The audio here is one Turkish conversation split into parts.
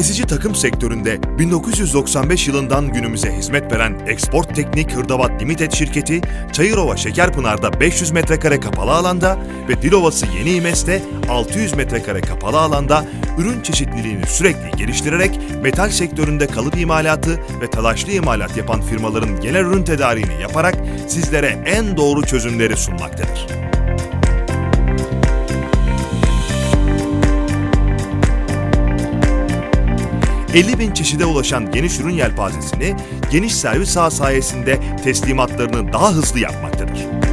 Kesici takım sektöründe 1995 yılından günümüze hizmet veren Export Teknik Hırdavat Limited şirketi, Çayırova Şekerpınar'da 500 metrekare kapalı alanda ve Dilovası Yeni İmes'te 600 metrekare kapalı alanda ürün çeşitliliğini sürekli geliştirerek metal sektöründe kalıp imalatı ve talaşlı imalat yapan firmaların genel ürün tedariğini yaparak sizlere en doğru çözümleri sunmaktadır. 50 bin çeşide ulaşan geniş ürün yelpazesini geniş servis ağ sayesinde teslimatlarını daha hızlı yapmaktadır.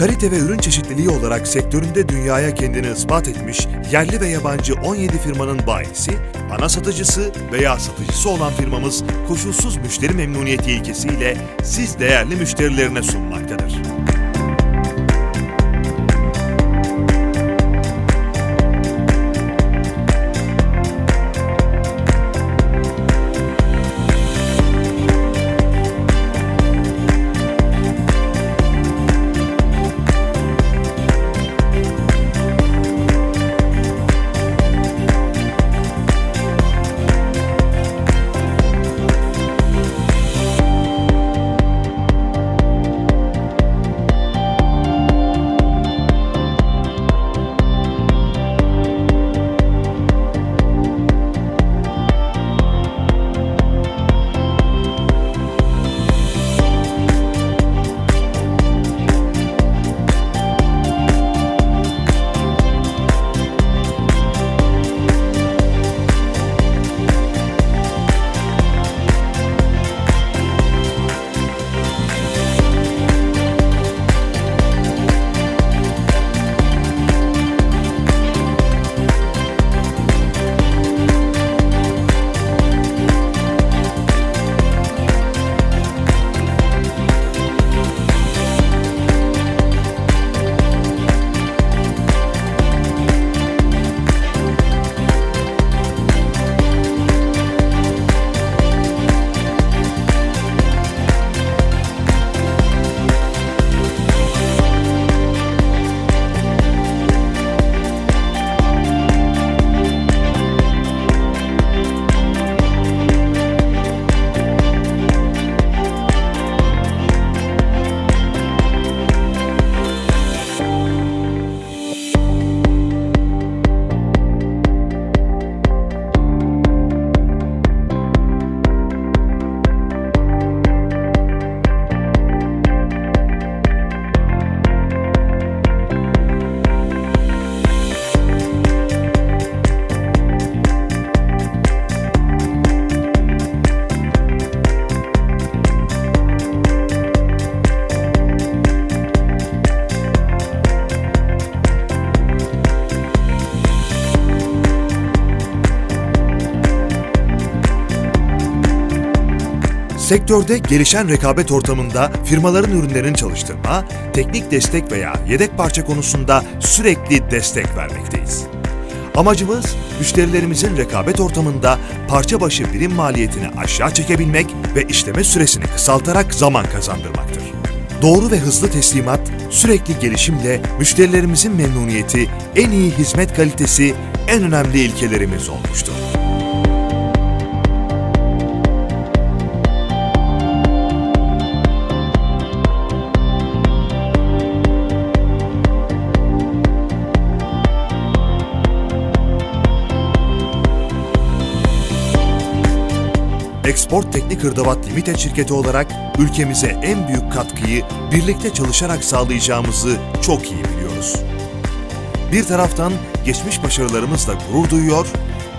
Kalite ve ürün çeşitliliği olarak sektöründe dünyaya kendini ispat etmiş yerli ve yabancı 17 firmanın bayisi, ana satıcısı veya satıcısı olan firmamız koşulsuz müşteri memnuniyeti ilkesiyle siz değerli müşterilerine sunmaktadır. Sektörde gelişen rekabet ortamında firmaların ürünlerini çalıştırma, teknik destek veya yedek parça konusunda sürekli destek vermekteyiz. Amacımız müşterilerimizin rekabet ortamında parça başı birim maliyetini aşağı çekebilmek ve işleme süresini kısaltarak zaman kazandırmaktır. Doğru ve hızlı teslimat, sürekli gelişimle müşterilerimizin memnuniyeti, en iyi hizmet kalitesi en önemli ilkelerimiz olmuştur. Export Teknik Hırdavat Limited şirketi olarak ülkemize en büyük katkıyı birlikte çalışarak sağlayacağımızı çok iyi biliyoruz. Bir taraftan geçmiş başarılarımızla gurur duyuyor,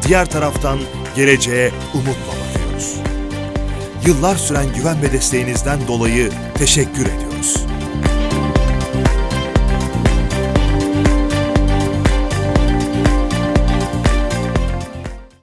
diğer taraftan geleceğe umutla bakıyoruz. Yıllar süren güven ve desteğinizden dolayı teşekkür ediyoruz.